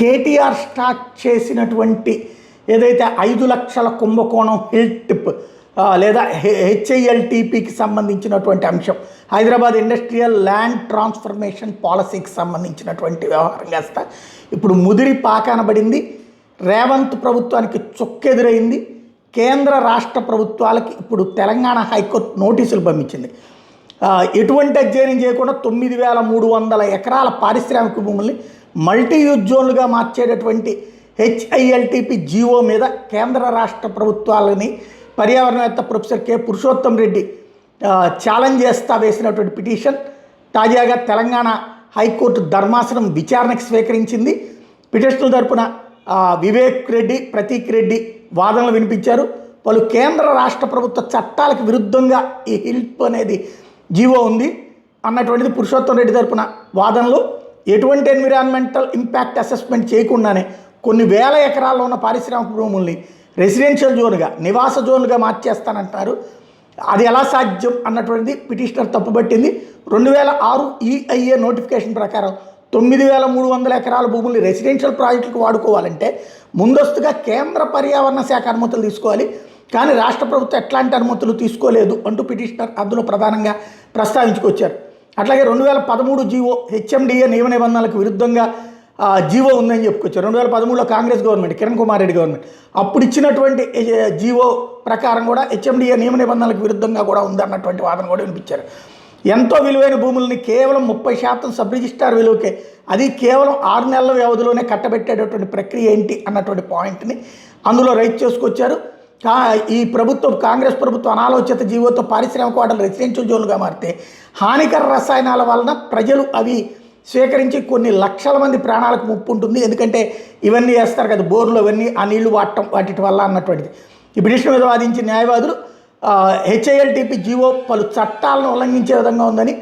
KTR start చేసినటువంటి ఏదైతే ఐదు లక్షల కుంభకోణం హిల్ టిప్ లేదా హెచ్ఐఎల్టీపీకి సంబంధించినటువంటి అంశం హైదరాబాద్ ఇండస్ట్రియల్ ల్యాండ్ ట్రాన్స్ఫర్మేషన్ పాలసీకి సంబంధించినటువంటి వ్యవహారం కాస్త ఇప్పుడు ముదిరి పాకానబడింది రేవంత్ ప్రభుత్వానికి చుక్కెదురైంది కేంద్ర రాష్ట్ర ప్రభుత్వాలకి ఇప్పుడు తెలంగాణ హైకోర్టు నోటీసులు పంపించింది. ఎటువంటి అధ్యయనం చేయకుండా తొమ్మిది వేల మూడు వందల ఎకరాల పారిశ్రామిక భూముల్ని మల్టీ యూజ్ జోన్లుగా మార్చేటటువంటి హెచ్ఐఎల్టీపీ జీవో మీద కేంద్ర రాష్ట్ర ప్రభుత్వాలని పర్యావరణవేత్త professor K Purushottam Reddy challenge చేస్తా వేసినటువంటి పిటిషన్ తాజాగా తెలంగాణ హైకోర్టు ధర్మాసనం విచారణకు స్వీకరించింది. పిటిషనర్ తరపున వివేక్ రెడ్డి ప్రతీక్ రెడ్డి వాదనలు వినిపించారు. పలు కేంద్ర రాష్ట్ర ప్రభుత్వ చట్టాలకు విరుద్ధంగా ఈ హిల్ప్ అనేది జీవో ఉంది అన్నటువంటిది పురుషోత్తం రెడ్డి తరపున వాదనలు. ఎటువంటి ఎన్విరాన్మెంటల్ ఇంపాక్ట్ అసెస్మెంట్ చేయకుండానే కొన్ని వేల ఎకరాల్లో ఉన్న పారిశ్రామిక భూముల్ని రెసిడెన్షియల్ జోన్గా నివాస జోన్గా మార్చేస్తానంటారు అది ఎలా సాధ్యం అన్నటువంటిది పిటిషనర్ తప్పుపట్టింది. రెండు వేల ఆరు ఈఐఏ నోటిఫికేషన్ ప్రకారం తొమ్మిది వేల మూడు వందల ఎకరాల భూముల్ని రెసిడెన్షియల్ ప్రాజెక్టులకు వాడుకోవాలంటే ముందస్తుగా కేంద్ర పర్యావరణ శాఖ అనుమతులు తీసుకోవాలి. కానీ రాష్ట్ర ప్రభుత్వం ఎట్లాంటి అనుమతులు తీసుకోలేదు అంటూ పిటిషనర్ అందులో ప్రధానంగా ప్రస్తావించుకొచ్చారు. అట్లాగే రెండు వేల పదమూడు జీవో హెచ్ఎండిఏ నియమ నిబంధనలకు విరుద్ధంగా జీవో ఉందని చెప్పుకోవచ్చు రెండు వేల పదమూడులో కాంగ్రెస్ గవర్నమెంట్ కిరణ్ కుమార్ రెడ్డి గవర్నమెంట్. అప్పుడు ఇచ్చినటువంటి జీవో ప్రకారం కూడా హెచ్ఎండిఏ నియమ నిబంధనలకు విరుద్ధంగా కూడా ఉందన్నటువంటి వాదన కూడా వినిపించారు. ఎంతో విలువైన భూముల్ని కేవలం ముప్పై శాతం సబ్ రిజిస్టార్ విలువకే అది కేవలం ఆరు నెలల వ్యవధిలోనే కట్టబెట్టేటటువంటి ప్రక్రియ ఏంటి అన్నటువంటి పాయింట్ని అందులో రైట్ చేసుకొచ్చారు. ఈ ప్రభుత్వం కాంగ్రెస్ ప్రభుత్వం అనాలోచిత జీవోతో పారిశ్రామిక వాడలు రెసిడెన్షియల్ జోన్లుగా మారితే హానికర రసాయనాల వలన ప్రజలు అవి స్వీకరించి కొన్ని లక్షల మంది ప్రాణాలకు ముప్పు ఉంటుంది ఎందుకంటే ఇవన్నీ వేస్తారు కదా బోర్లు అవన్నీ ఆ నీళ్ళు వాడటం వాటి వల్ల అన్నటువంటిది. ఈ బ్రిటిష్ మీద వాదించిన న్యాయవాదులు హెచ్ఐఎల్టీపీ జీవో పలు చట్టాలను ఉల్లంఘించే విధంగా ఉందని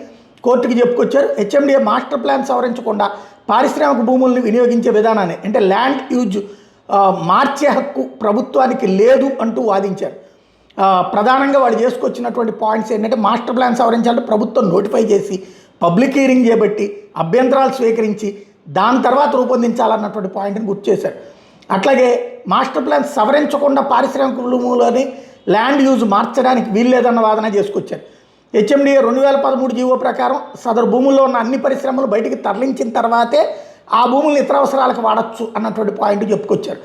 కోర్టుకి చెప్పుకొచ్చారు. హెచ్ఎండిఏ మాస్టర్ ప్లాన్ సవరించకుండా పారిశ్రామిక భూముల్ని వినియోగించే విధానాన్ని అంటే ల్యాండ్ యూజ్ మార్చే హక్కు ప్రభుత్వానికి లేదు అంటూ వాదించారు. ప్రధానంగా వాళ్ళు చేసుకొచ్చినటువంటి పాయింట్స్ ఏంటంటే మాస్టర్ ప్లాన్ సవరించాలంటే ప్రభుత్వం నోటిఫై చేసి పబ్లిక్ హీరింగ్ చేపట్టి అభ్యంతరాలు స్వీకరించి దాని తర్వాత రూపొందించాలన్నటువంటి పాయింట్ని గుర్తు చేశారు. అట్లాగే మాస్టర్ ప్లాన్ సవరించకుండా పారిశ్రామిక ల్యాండ్ యూజ్ మార్చడానికి వీల్లేదన్న వాదన చేసుకొచ్చారు. హెచ్ఎండిఏ రెండు వేల పదమూడు జీవో ప్రకారం సదరు భూముల్లో ఉన్న అన్ని పరిశ్రమలు బయటికి తరలించిన తర్వాతే ఆ భూములను ఇతర అవసరాలకు వాడచ్చు అన్నటువంటి పాయింట్ చెప్పుకొచ్చారు.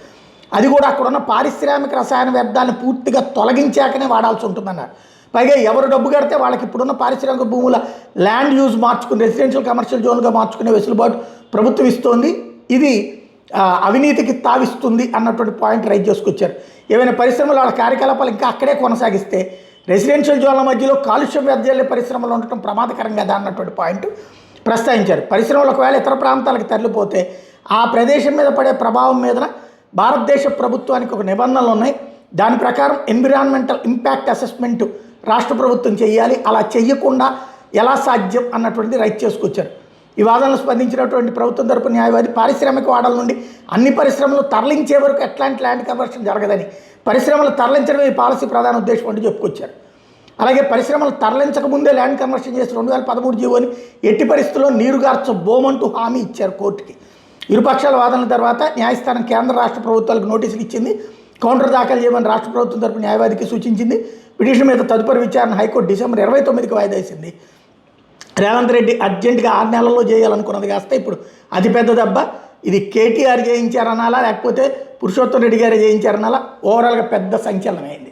అది కూడా అక్కడ ఉన్న పారిశ్రామిక రసాయన వ్యర్థాన్ని పూర్తిగా తొలగించాకనే వాడాల్సి ఉంటుందన్నారు. పైగా ఎవరు డబ్బు కడితే వాళ్ళకి ఇప్పుడున్న పారిశ్రామిక భూముల ల్యాండ్ యూజ్ మార్చుకుని రెసిడెన్షియల్ కమర్షియల్ జోన్గా మార్చుకునే వెసులుబాటు ప్రభుత్వం ఇస్తోంది. ఇది అవినీతికి తావిస్తుంది అన్నటువంటి పాయింట్ రైజ్ చేసుకొచ్చారు. ఏవైనా పరిశ్రమలు వాళ్ళ కార్యకలాపాలు ఇంకా అక్కడే కొనసాగిస్తే రెసిడెన్షియల్ జోన్ల మధ్యలో కాలుష్యం వెదజల్లే పరిశ్రమలు ఉండటం ప్రమాదకరం కదా అన్నటువంటి పాయింట్ ప్రస్తావించారు పరిశ్రమలు ఒకవేళ ఇతర ప్రాంతాలకు తరలిపోతే ఆ ప్రదేశం మీద పడే ప్రభావం మీద భారతదేశ ప్రభుత్వానికి ఒక నిబంధనలు ఉన్నాయి. దాని ప్రకారం ఎన్విరాన్మెంటల్ ఇంపాక్ట్ అసెస్మెంట్ రాష్ట్ర ప్రభుత్వం చేయాలి. అలా చేయకుండా ఎలా సాధ్యం అన్నటువంటిది రైట్ చేసుకొచ్చారు. ఈ వాదనలు స్పందించినటువంటి ప్రభుత్వం తరపు న్యాయవాది పారిశ్రామిక వాడల నుండి అన్ని పరిశ్రమలు తరలించే వరకు ఎట్లాంటి ల్యాండ్ కన్వర్షన్ జరగదని పరిశ్రమలు తరలించడమే ఈ పాలసీ ప్రధాన ఉద్దేశం అంటూ చెప్పుకొచ్చారు. అలాగే పరిశ్రమలు తరలించక ముందే ల్యాండ్ కన్వర్షన్ చేసి రెండు వేల పదమూడు జీవోని ఎట్టి పరిస్థితుల్లో నీరుగార్చ బోమంటూ హామీ ఇచ్చారు కోర్టుకి. ఇరుపక్షాల వాదనల తర్వాత న్యాయస్థానం కేంద్ర రాష్ట్ర ప్రభుత్వాలకు నోటీసులు ఇచ్చింది. కౌంటర్ దాఖలు చేయమని రాష్ట్ర ప్రభుత్వం తరపు న్యాయవాదికి సూచించింది. పిటిషన్ మీద తదుపరి విచారణ హైకోర్టు డిసెంబర్ ఇరవై తొమ్మిదికి వాయిదా వేసింది రేవంత్ రెడ్డి అర్జెంటుగా ఆరు నెలల్లో చేయాలనుకున్నది కాస్త ఇప్పుడు అతిపెద్ద దెబ్బ. ఇది కేటీఆర్ చేయించారనాలా లేకపోతే పురుషోత్తం రెడ్డి గారే చేయించారనాలా? ఓవరాల్గా పెద్ద సంచలనమైంది